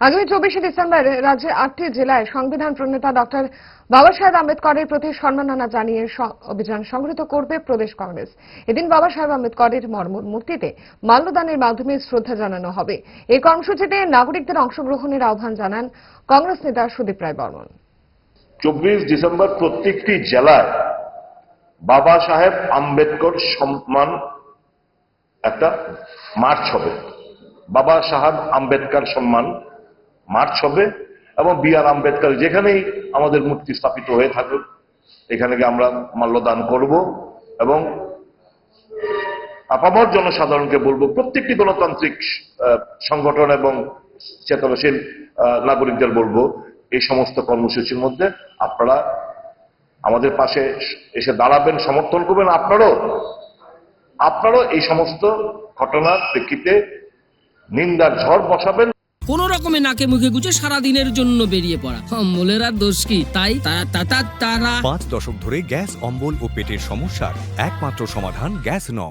আগামী চব্বিশে ডিসেম্বর রাজ্যের আটটি জেলায় সংবিধান প্রণেতা ডক্টর বাবা সাহেব আম্বেদকরের প্রতি সম্মাননা জানিয়ে অভিযান সংগঠিত করবে প্রদেশ কংগ্রেস। এদিন বাবা সাহেব আম্বেদকরের মূর্তিতে মাল্যদানের মাধ্যমে শ্রদ্ধা জানানো হবে। এই কর্মসূচিতে নাগরিকদের অংশগ্রহণের আহ্বান জানান কংগ্রেস নেতা সুদীপ রায় বর্মন। চব্বিশ ডিসেম্বর প্রত্যেকটি জেলায় বাবা সাহেব আম্বেদকর সম্মান একটা মার্চ হবে। বাবা সাহেব আম্বেদকর সম্মান মার্চ হবে এবং বি আর আম্বেদকর যেখানেই আমাদের মূর্তি স্থাপিত হয়ে থাকুক, এখানে আমরা মাল্যদান করব এবং আপামর জনসাধারণকে বলব, প্রত্যেকটি গণতান্ত্রিক সংগঠন এবং চেতনশীল নাগরিকদের বলব, এই সমস্ত কর্মসূচির মধ্যে আপনারা আমাদের পাশে এসে দাঁড়াবেন, সমর্থন করবেন। আপনারও আপনারও এই সমস্ত ঘটনার প্রেক্ষিতে নিন্দার ঝড় বসাবেন। কোন রকমে নাকে মুখে গুছে সারা দিনের জন্য বেরিয়ে পড়া। অম্বলের আর দোষ কি? তাই তারা পাঁচ দশক ধরে গ্যাস, অম্বল ও পেটের সমস্যার একমাত্র সমাধান গ্যাস নল